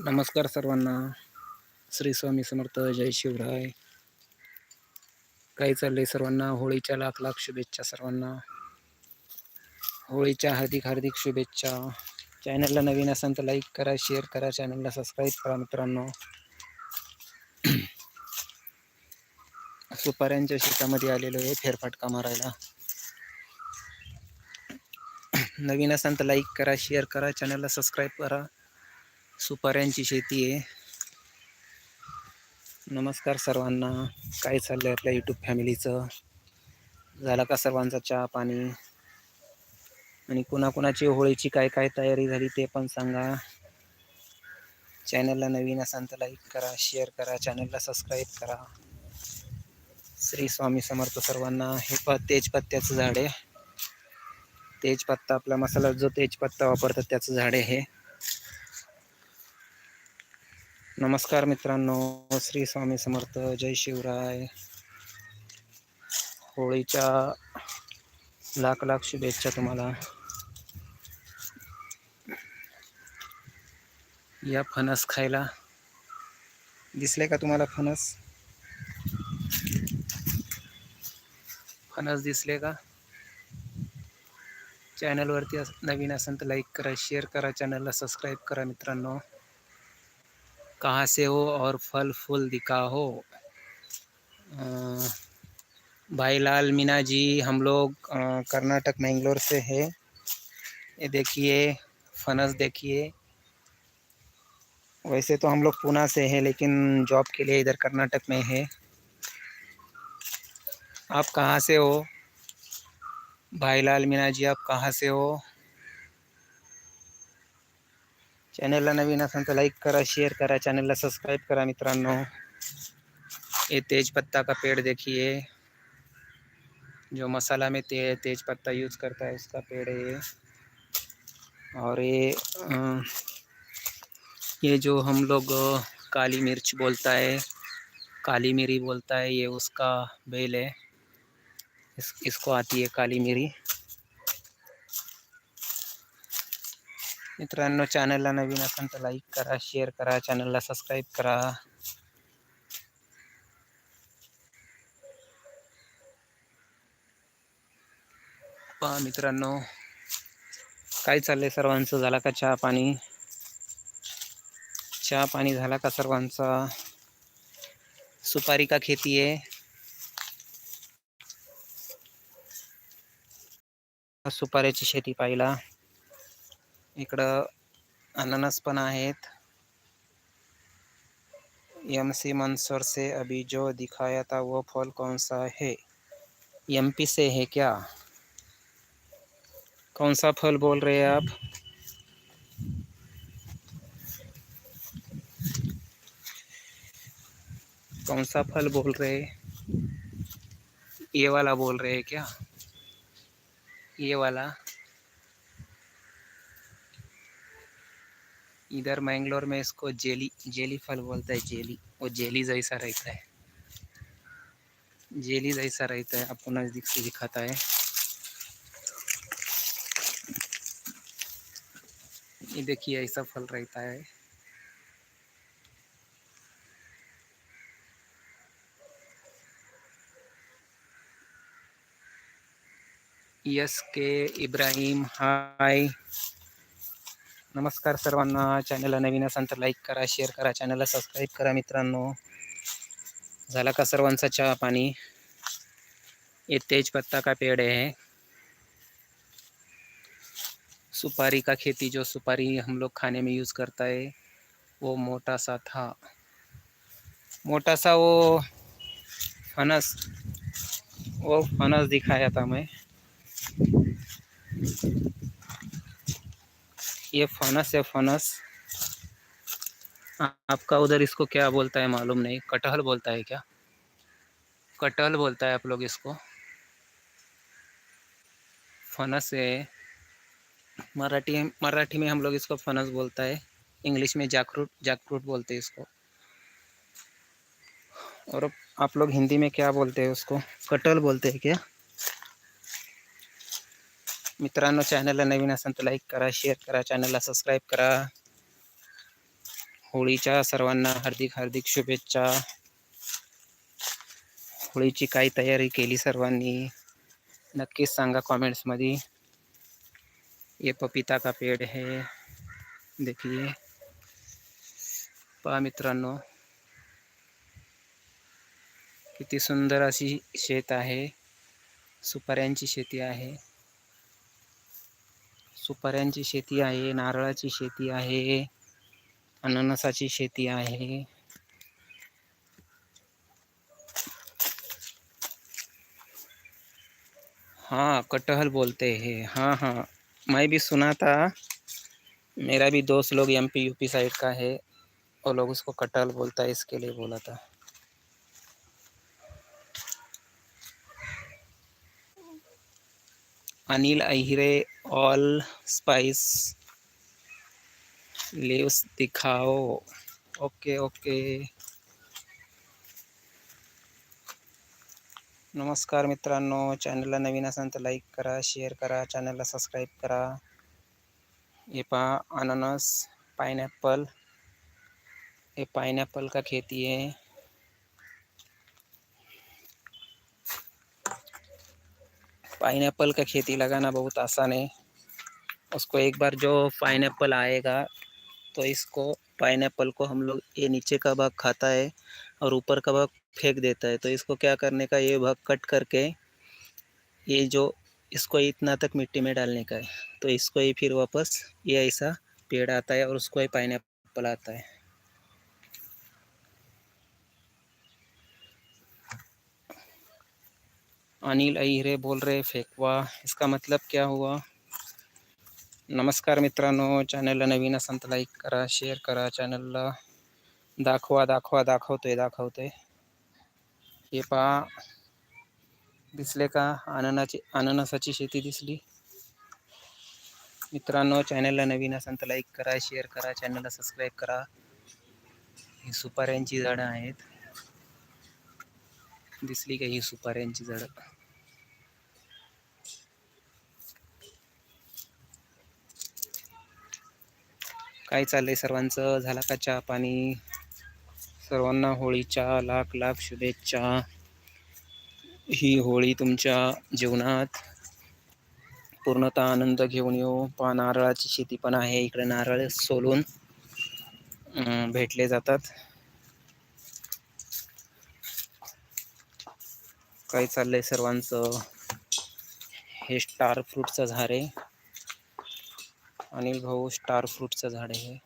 नमस्कार सर्वांना. श्री स्वामी समर्थ जय शिवराय. काय चाललंय सर्वांना? होळीच्या लाख लाख शुभेच्छा सर्वांना. होळीच्या हार्दिक हार्दिक शुभेच्छा. चॅनलला नवीन असेल तर लाईक करा शेअर करा चॅनलला सबस्क्राईब करा मित्रांनो. सुपाऱ्यांच्या शेतामध्ये आलेलो आहे फेरफाटका मारायला. नवीन असाल तर लाईक करा शेअर करा चॅनलला सबस्क्राईब करा. सुपाऱ्यांची शेती आहे. नमस्कार सर्वांना. काय चाललंय आपल्या यूट्यूब फॅमिलीचं? झाला का सर्वांचा चहा पाणी? आणि कुणाकुणाची होळीची काय काय तयारी झाली ते पण सांगा. चॅनलला नवीन असाल तर लाईक करा शेअर करा चॅनलला सबस्क्राईब करा. श्री स्वामी समर्थ सर्वांना. हे प तेजपत्त्याचं झाड आहे. तेजपत्ता आपला मसाला जो तेजपत्ता वापरतात त्याचं झाड आहे हे. नमस्कार मित्रांनो श्री स्वामी समर्थ जय शिवराय. होळीच्या लाख लाख शुभेच्छा तुम्हाला. या फणस खायला दिसले का तुम्हाला फणस? फणस दिसले का? चॅनलवरती नवीन असेल तर लाईक करा शेअर करा चॅनलला सबस्क्राईब करा मित्रांनो. कहाँ से हो और फल फूल दिखा हो? भाई लाल मीना जी, हम लोग कर्नाटक, मैंगलोर से है। ये देखिए, फनस देखिए। वैसे तो हम लोग पूना से हैं, लेकिन जॉब के लिए इधर कर्नाटक में है। आप कहाँ से हो? भाई लाल मीना जी, आप कहाँ से हो? चॅनलला नवीन असेल तर लाईक करा शेअर करा चॅनलला सब्सक्राइब करा मित्रांनो. ये तेज पत्ता का पेड़ देखिए. जो मसाला में ते तेज पत्ता यूज़ करता है उसका पेड़ है ये. और ये अ, ये जो हम लोग काली मिर्च बोलता है काली मिरी बोलता है ये उसका बेल है. इस, इसको आती है काली मिरी. मित्रांनो चॅनलला नवीन असेल तर लाईक करा शेअर करा चॅनलला सबस्क्राईब करा. पहा मित्रांनो काय चाललंय सर्वांचं? झाला का चहा पाणी? चहा पाणी झाला का सर्वांचा? सुपारी का खेती आहे? सुपाऱ्याची शेती पाहिला. इकडं अननस पण एम सी मंदसौर से अभी जो दिखाया था वो फल कौन सा है? एम पी से है क्या? कौन सा फल बोल रहे हैं आप? कौन सा फल बोल रहे हैं? ये वाला बोल रहे हैं क्या? ये वाला? इधर मैंगलोर में इसको जेली जेली फल बोलता है, जेली। वो जेली जैसा रहता है। जेली जैसा रहता है, आपको नज़दीक से दिखाता है। ये देखिए, ऐसा फल रहता है। Yes K Ibrahim, hi. नमस्कार सर्वांना. चॅनलला नवीन असाल तर लाईक करा शेअर करा चॅनलला सबस्क्राईब करा मित्रांनो. झाला का सर्वांचा चहा पाणी? ये तेजपत्ता का पेड़ है सुपारी का खेती जो सुपारी हम लोग खाने में यूज़ करता है वो मोटा सा था. मोटा सा वो फनस वो फनस दिखाया था मैं. ये फनस है, फनस। आपका उधर इसको क्या बोलता है मालूम नहीं। कटहल बोलता है क्या? कटहल बोलता है आप लोग इसको। फनस है। मराठी मराठी में हम लोग इसको फनस बोलता है। इंग्लिश में जैकफ्रूट जैकफ्रूट बोलते हैं इसको। और आप लोग हिंदी में क्या बोलते हैं उसको? कटहल बोलते हैं क्या? मित्रांनो चॅनलला नवीन असेल तर लाईक करा शेअर करा चॅनलला सबस्क्राईब करा. होळीच्या सर्वांना हार्दिक हार्दिक शुभेच्छा. होळीची काय तयारी केली सर्वांनी? नक्कीच सांगा कमेंट्समध्ये ये पपीता का पेड़ है? देखिए पहा मित्रांनो. किती सुंदर अशी शेत आहे. सुपाऱ्यांची शेती आहे. सुपाऱ्यांची शेती आहे, नारळाची शेती आहे, अननसाची शेती आहे. हाँ कटहल बोलते हैं. हाँ हाँ. मैं भी सुना था मेरा भी दोस्त लोग एमपी यूपी साइड का है. और लोग उसको कटहल बोलता है, इसके लिए बोला था। Anil Ahire all spice leaves दिखाओ। Okay okay. नमस्कार मित्रांनो चॅनलला नवीन असाल तर लाईक करा शेअर करा चॅनलला सबस्क्राईब करा. ये पहा अननस पाइनएप्पल ये पाइनएप्पल का खेती है पाइनएप्पल का खेती लगाना बहुत आसान है। उसको एक बार जो पाइनएप्पल आएगा तो इसको पाइनएप्पल को हम लोग ये नीचे का भाग खाता है और ऊपर का भाग फेंक देता है। तो इसको क्या करने का, ये भाग कट करके ये जो, इसको इतना तक मिट्टी में डालने का है। तो इसको ही फिर वापस ये ऐसा पेड़ आता है और उसको ही पाइनएप्पल आता है। अनिल अहिरे बोल रहे फेकवा। इसका मतलब क्या हुआ? नमस्कार मित्रांनो चॅनलला नवीन असाल तर लाईक करा शेअर करा चॅनलला दाखवा दाखवा दाखवतोय दाखवतोय. हे पहा दिसले का? अननाची अननसाची शेती दिसली. मित्रांनो चॅनलला नवीन असाल तर लाईक करा शेअर करा चॅनलला सबस्क्राईब करा. ही सुपाऱ्यांची झाडं आहेत. दिसली का ही सुपाऱ्यांची झाडं? काय चाललंय सर्वांचं? झाला का चहा पाणी? सर्वांना होळीच्या लाख लाख शुभेच्छा. ही होळी तुमच्या जीवनात पूर्णतः आनंद घेऊन येऊ. पा नारळाची शेती पण आहे. इकडे नारळ सोलून भेटले जातात. काय चाललंय सर्वांचं? हे स्टार फ्रूटचं झाड आहे. अनिल भाऊ स्टार फ्रूटचं झाड आहे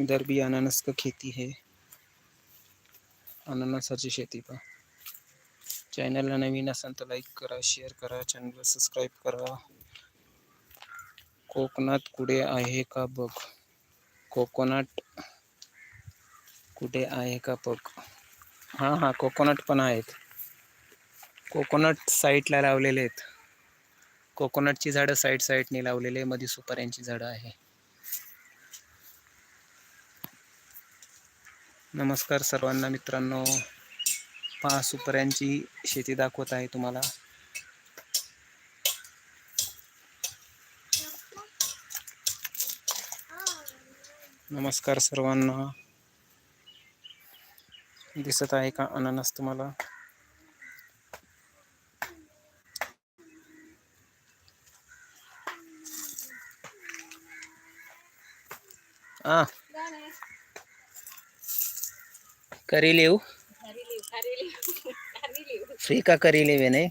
इधर भी अनानस का खेती है. अननसाची शेती पहा. चॅनलला नवीन असाल तर लाईक करा शेअर करा चॅनलला सबस्क्राईब करा. कोकणात कुठे आहे का बघ? कोकोनट कुठे आहे का बघ? हां हां कोकोनट पण आहेत. कोकोनट साईडला लावलेले आहेत. कोकोनटची झाडं साईड साईडने लावलेले मध्ये सुपाऱ्यांची झाडं आहे. नमस्कार सर्वांना मित्रांनो. पहा सुपाऱ्यांची शेती दाखवत आहे तुम्हाला. नमस्कार सर्वांना. दिसत आहे का अननस तुम्हाला? आ. करी लिहू? फ्री का करी लिवे नाही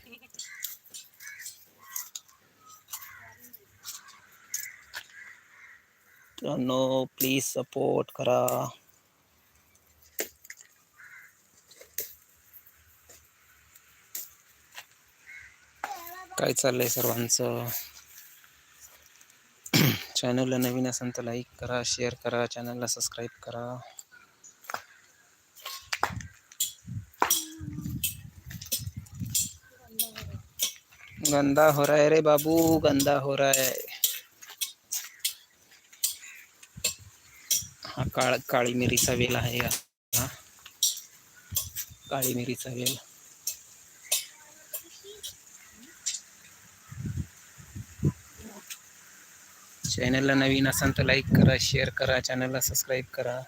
मित्रांनो प्लीज़ सपोर्ट करा. काय चाललंय सर्वांचं? चॅनलला नवीन असेल तर लाईक करा शेअर करा चॅनलला सबस्क्राईब करा. गंदा हो रहा है रे बाबू गंदा हो रहा है। हा काळ काळी मिरीचा वेल आहे हा? काळी मिरीचा वेल. चॅनलला नवीन असाल तर लाईक करा शेअर करा चॅनलला सबस्क्राईब करा.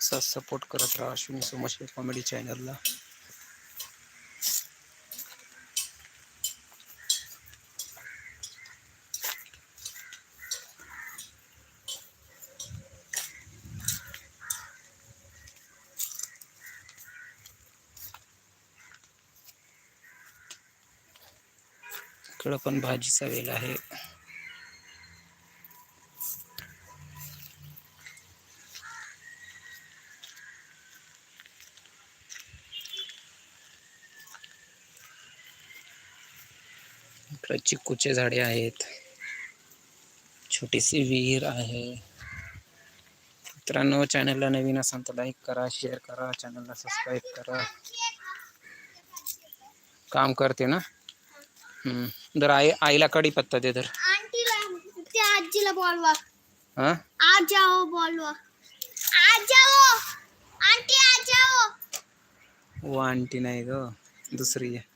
असा सपोर्ट करत राहा अश्विनी सोमशे कॉमेडी चॅनलला इकडं पण भाजीचा वेल आहे. इकडं चिक्कूचे झाडे आहेत. छोटीशी विहीर आहे. मित्रांनो चॅनलला नवीन असाल तर लाईक करा शेअर करा चॅनलला सबस्क्राईब करा. काम करते ना. जर आई आईला कढीपत्ता दे तर आजीला बोलवा. हां? जाओ बोलवा. आ जाओ आंटी आ जाओ वो आंटी नाही ग. दुसरी आहे.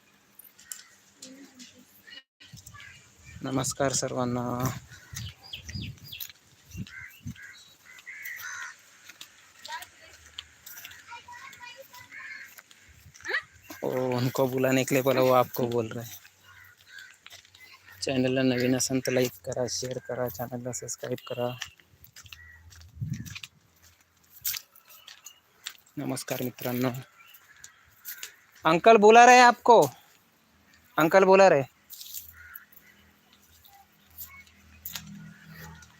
नमस्कार सर्वांना. ओ उनको बुलाने के लिए बोला, वो आपको बोल रहे हैं. चॅनलला नवीन असेल तर करा शेअर करा चॅनलला सबस्क्राईब करा. नमस्कार मित्रांनो. अंकल बोला रहे आपको? अंकल बोला रहे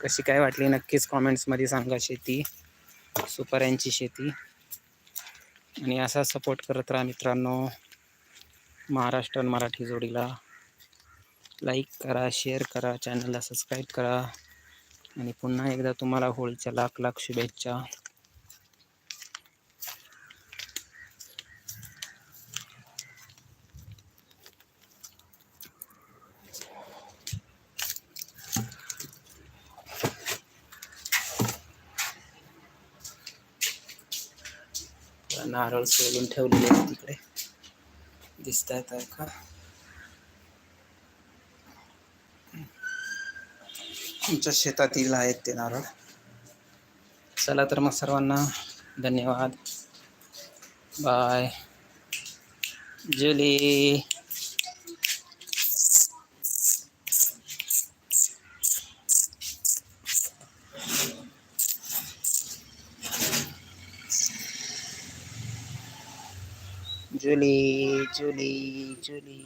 कशी काय वाटली? नक्कीच कॉमेंट्समध्ये सांगा शेती. सुपाऱ्यांची शेती. आणि असा सपोर्ट करत राहा मित्रांनो. महाराष्ट्र मराठी जोडीला. लाईक करा शेअर करा चॅनलला सबस्क्राईब करा. आणि पुन्हा एकदा तुम्हाला होळीच्या लाख लाख शुभेच्छा. नारळ सोलून ठेवलेले आहेत तिकडे. दिसत आहेत आहे का? तुमच्या शेतातील आहेत ते नारळ. चला तर मग सर्वांना धन्यवाद. Bye. Julie जुली जुली जुली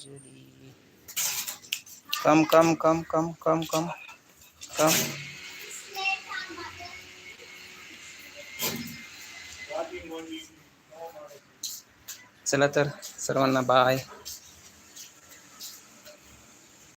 जुली कम कम कम कम कम कम कम चला तर सर्वांना बाय